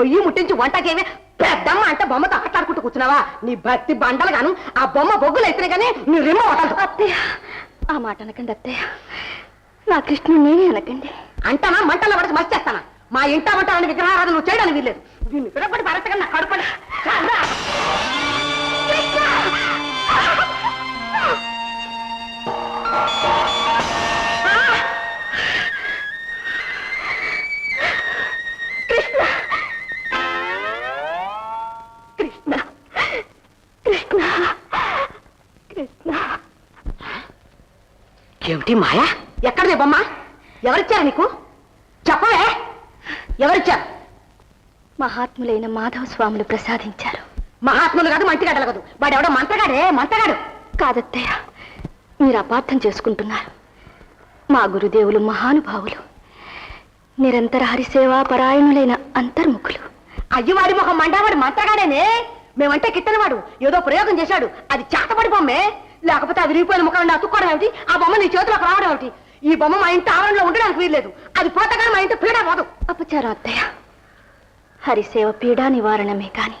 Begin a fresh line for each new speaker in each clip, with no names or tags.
పొయ్యి ముట్టించి వంటకేమి పెద్దమ్మ అంటే బొమ్మతో ఆటలాడుకుంటూ కూర్చున్నావా? నీ భక్తి బండలు గాను ఆ బొమ్మ బొగ్గులు అయితే గానీ నీ రిమ్మ
అత్తయ్య ఆ మాట అనకండి అత్తయ్య. నా కృష్ణుడు నేనే అనకండి.
అంటానా? మంటల్లో పడిచి మసి చేస్తానా? మా ఇంట వంట విగ్రహారాధన నువ్వు చేయడానికి వీల్లేదు. దీన్ని పిడపడి పరచగా నా కడుపడి ఏమిటి మాయా? ఎక్కడిది బొమ్మ? ఎవరిచ్చారు నీకు? చెప్పవే. ఎవరిచ్చారు?
మహాత్ములైన మాధవ స్వాములు ప్రసాదించారు.
మహాత్ములు కాదు కాదు. వాడు ఎవడో మంత్రగాడే మంత్రగాడు.
కాదత్తయ్య మీరు అపార్థం చేసుకుంటున్నారు. మా గురుదేవులు మహానుభావులు నిరంతర హరిసేవా పరాయణులైన అంతర్ముఖులు
అయ్యవాడి ముఖం మండవాడు మంత్రగాడేనే. మేమంటే కిట్టనివాడు. ఏదో ప్రయోగం చేశాడు. అది చేతపడి బొమ్మే. లేకపోతే అది విరిగిపోయిన ముఖం అతుక్కోవడం ఏమిటి? ఆ బొమ్మ నీ చేతిలోకి రావడం ఏమిటి? ఈ బొమ్మ మా ఇంటి ఆవరణలో ఉండడానికి వీల్లేదు. అది పోతగానే మా ఇంటి పీడ పోదు.
అపచారం అత్తయ్య. హరిసేవ పీడా నివారణమే కాని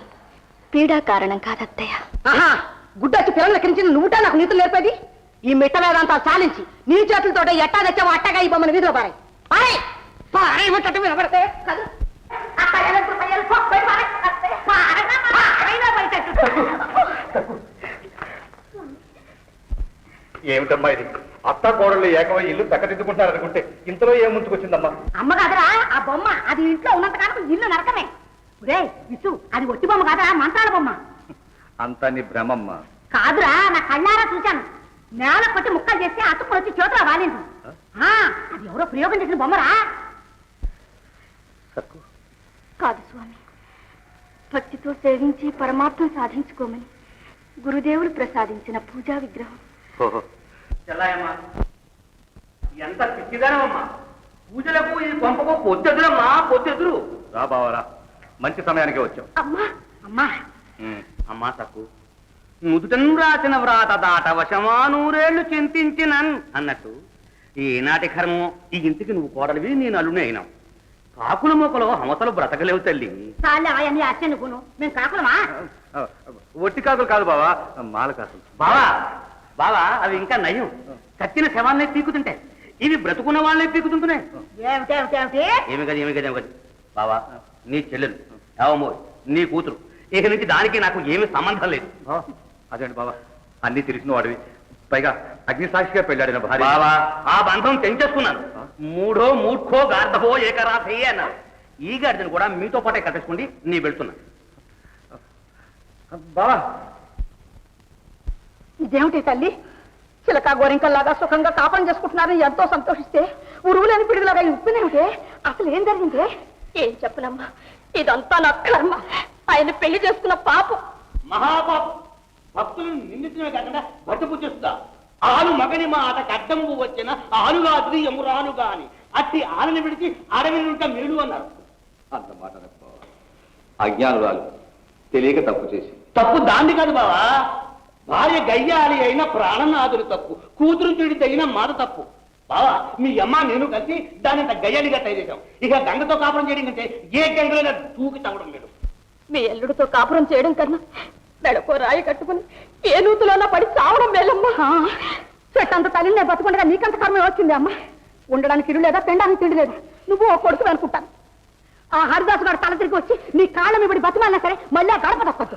పీడా కారణం కాదత్తయ్య.
ఆహా గుడ్డొచ్చి పిల్లల కించి నువ్వుటా నాకు నీతులు నేర్పేది? ఈ మిట్ట వేదాంతా చాలించి నీ చేతులతో ఎట్టా తెచ్చావో అట్టగా ఈ బొమ్మను వీధిలో పారాయి. పారాయి! పారాయి కదు. అక్క ఎలక్ట్రు పయ్యలు పో, పోయి పారాయి. పారాయి,
ఏమిటమ్మా ఇది? అత్త కోడళ్ళు ఏకమై ఇల్లు చక్కదిద్దుకుంటారు అనుకుంటే ఇంతలో ఏం ముంచుకొచ్చిందమ్మా
అమ్మ కాదురా ఆ బొమ్మ. అది ఇంట్లో ఉన్నంత కాలం ఇల్లు నరకమే. రే ఇసు అది ఒట్టి బొమ్మ కాదురా మంత్రాల బొమ్మ.
అంతా నీ భ్రమమ్మ.
కాదురా నా కళ్ళారా చూశాను. నేల కొట్టి ముక్కలు చేస్తే అతుక్కుని వచ్చి చేతిలో వాలింది. ఆ, అది ఎవరో ప్రయోగం చేసిన బొమ్మరా?
కాదు స్వామి. భక్తితో సేవించి పరమాత్మ సాధించుకోమని గురుదేవులు ప్రసాదించిన పూజా విగ్రహం.
చెల్లాయమ్మా. ఎంత పిచ్చిదానమ్మా పూజలకు ఇది పంపకు పొద్దెదురమ్మా పొద్దెదురు.
రా బావరా మంచి సమయానికి వచ్చావు
అమ్మా
అమ్మా.
అమ్మా తప్పు ముదుటను రాసిన వ్రాత దాట వశమా నూరేళ్ళు చింతించినన్ అన్నట్టు. ఈనాటి కర్మం ఈ ఇంటికి నువ్వు కోడలివి నేను అల్లునే అయినావు కాకుల మొక్కలో హమతలు బ్రతకలేవు తల్లి.
కాకులమా?
ఒట్టి కాకులు కాదు బావా మాల కాకులు.
బావా బావా అవి ఇంకా నయం. కత్తిన శవాన్నే పీకుతుంటాయి ఇవి బ్రతుకున్న వాళ్ళే పీకుతుంటున్నాయి.
ఏమిటి ఏమిటి ఏమిటి?
ఏమి కదా ఏమి కదా ఏమి కదా బావా నీ చెల్లెలు ఏవమ్మో నీ కూతురు ఇక నుంచి దానికి నాకు ఏమీ సంబంధం లేదు.
అదేంటి బావా? అన్ని తెలిసిన వాడివి. పైగా అగ్నిసాక్షిగా పెళ్ళాడిన భార్య.
బావా ఆ బంధం తెంచేసుకున్నాను. మూడో మూర్ఖో గార్ధవో ఏకరాశయ్యే అన్నారు ఈ గాడిదని కూడా మీతో పాటే కట్టేసుకోండి నీ వెళ్తున్నా.
బావా
ఇదేమిటి తల్లి? చిలక గోరింకల్లాగా సుఖంగా కాపం చేసుకుంటున్నారని ఎంతో సంతోషిస్తే ఉరువులేని పిడుగులాగా ఉప్పినేమిటి అసలు ఏం జరిగింది?
ఏం చెప్పనమ్మా ఇదంతా నా కర్మ. ఆయన పెళ్ళి చేసుకున్న పాపం.
మహాపాపం భక్తులను నిందించడమే కాకుండా బతుకు చేస్తా ఆలు మగని మాట కడ్డంబు వచ్చిన ఆలుగాద్రి ఎమురాలు గాని. అట్టి ఆలని విడిచి అడవి నుంట మేలు అన్నారు.
అంత మాట. అజ్ఞానురాలు తెలియక తప్పు చేసి.
తప్పు దాంది కాదు బావా. భార్య గయ్యాలి అయిన ప్రాణనాథుడు తప్పు కూతురు తగిన మాట తప్పు. బావా మీ అమ్మ నేను కలిసి దాన్ని ఇంత గయ్యాలిగా తయారు చేశాం. ఇక గంగతో కాపురం చేయడం కంటే ఏ గంగలో తూకి తవ్వడం లేదు
మీ ఎల్లుడితో కాపురం చేయడం కన్నా మెడకో రాయి కట్టుకుని ఏ నూతులోనా పడి చావడం మేలమ్మా.
చెట్టంత తల్లి నేను బతుకుండగా నీకంత కర్మ వచ్చింది అమ్మ. ఉండడానికి ఇల్లు లేదా తినడానికి తిండి లేదా? నువ్వు ఓ కొడుకు అనుకుంటాను. ఆ హరిదాసు గారు తల తిరిగి వచ్చి నీ కాళ్ళ మీద బతిమాలినా సరే మళ్ళీ ఆ గడప తప్పదు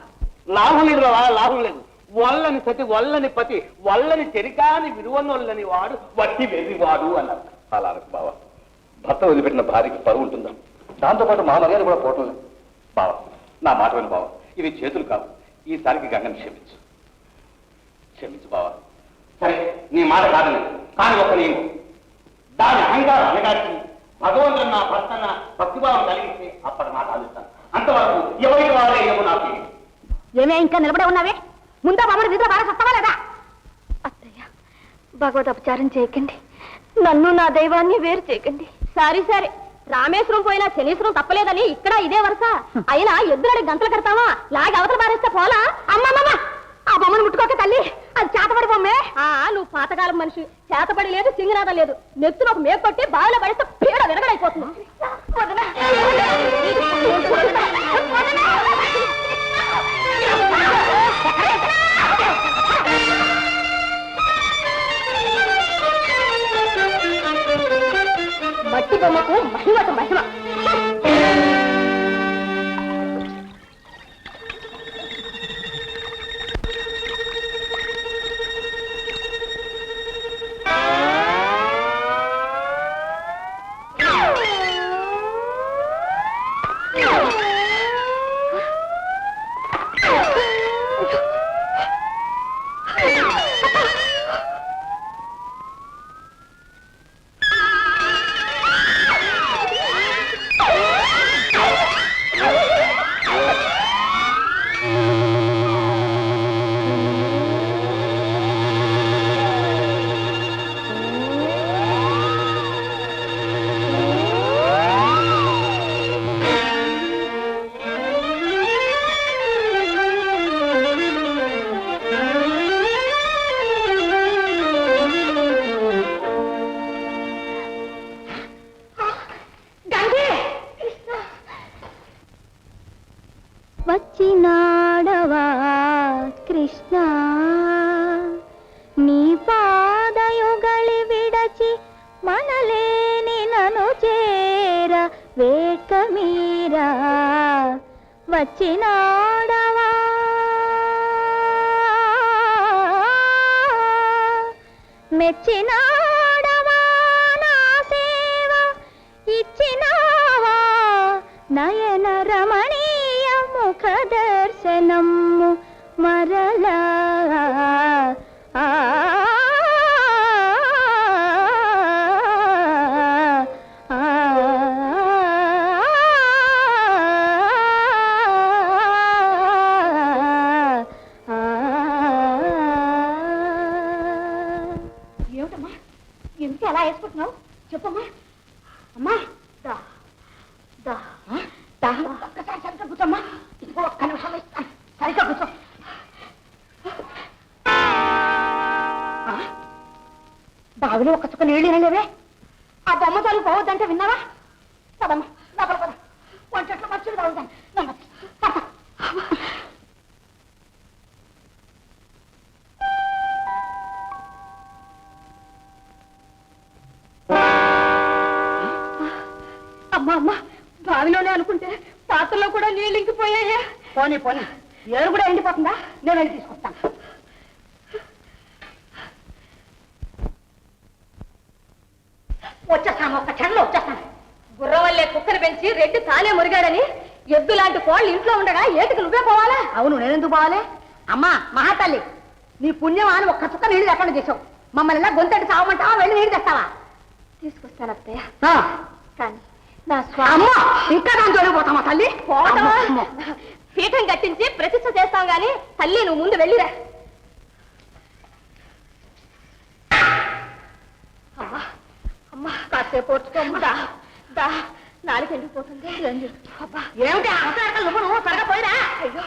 లాభం లేదు లాభం లేదు. వల్లని సతి వల్లని పతి వల్లని చెరికాని విలువనొల్లని వాడు వట్టి వెర్రివాడు అన్నారు.
అలా అనకు బావా. భర్త వదిలిపెట్టిన భార్యకి పరువు ఉంటుందా? దాంతోపాటు మా మర్యాద కూడా పోవటం లేదు. బావా నా మాట విను బావా. ఇవి చేతులు కావు. ఈసారికి గంగని క్షమించు. క్షమించు బావా.
సరే నీ మాట కాదని. కానీ ఒక నేను దాని అహంకారం అనగాచి భగవంతుడు నా భర్తన భక్తిభావం కలిగిస్తే అప్పటి మాట ఆలోచిస్తాను. అంతవరకు ఎవరికి వారే ఏమో నాకు.
ఏమే ఇంకా నిలబడే ఉన్నావే? ముందా మమ్మల్ని వీధిలో బాగా సత్తవా లేదా?
అత్తయ్య భగవద్ అపచారం చేయకండి. నన్ను నా దైవాన్ని వేరు చేయకండి. సరే సరే. రామేశ్వరం పోయినా శనీశ్వరం తప్పలేదని ఇక్కడ ఇదే వరుస. అయినా ఎద్దులడి గంటలు కడతావా? లాగి అవతల బారేస్తే పోలా?
అమ్మమ్మమ్మ! ఆ బొమ్మను ముట్టుకోక తల్లి. అది చేతపడి బొమ్మే.
ఆ నువ్వు పాతకాలం మనిషి. చేతబడి లేదు సింగనాదం లేదు. నెత్తున ఒక మేకొట్టి బావిలో పడితే పీడ విరగడైపోతుంది.
వేకమీరా మీరా వచ్చినాడవా? మెచ్చినాడవా నా సేవ? ఇచ్చినావా? నయన రమణీయ ముఖ దర్శనము మరలా
అమ్మా
దా దా?
దాహం ఒక్కసారి సరిగ్గా కూర్చోమ్మా. ఇదిగో ఒక్క నిమిషం ఇస్తాను. సరిగ్గా కూర్చో. ఆ? బావిలో ఒక్క చుక్క నీళ్ళు తినలేవే? ఆ బొమ్మ తలుపు పోవద్దంటే విన్నావా?
అనుకుంటే పాత్రలో కూడా నీళ్ళు ఇంకిపోయాయా?
పోనీ పోనీ. ఏరు కూడా ఎండిపోతుందా? నేను వెళ్ళి తీసుకొస్తాను. వచ్చేస్తాను ఒక్క క్షణంలో వచ్చేస్తాను.
గుర్రం వల్లే కుక్కను పెంచి రెడ్డి తానే మురిగాడని ఎద్దు లాంటి కోళ్ళు ఇంట్లో ఉండగా ఏటికి నువ్వే పోవాలా?
అవును నేనెందుకు పోవాలి? అమ్మా మహాతల్లి నీ పుణ్యం అని ఒక్క చుక్క నీళ్ళు ఎక్కడ చేసావు. మమ్మల్ని ఇలా గొంతటి చావమంటావా? వెళ్ళి నీళ్ళు తెస్తావా?
తీసుకొస్తాను అత్తయ్య. కానీ నా స్వామి
అమ్మా ఇంకా దాని జోలికి పోతామా తల్లి?
పోవటమా?
అమ్మో, అమ్మో.
పీఠం కట్టించి ప్రతిష్ట చేస్తాం గాని తల్లి నువ్వు ముందు వెళ్ళిరా. అమ్మా అమ్మా. కాసేపు ఓర్చుకోమ్మా దా దా. నాలుగు ఎండిపోతుంది
ఏమిటి అవసరం నువ్వు నువ్వు త్వరగా పోయిరా?
అయ్యో.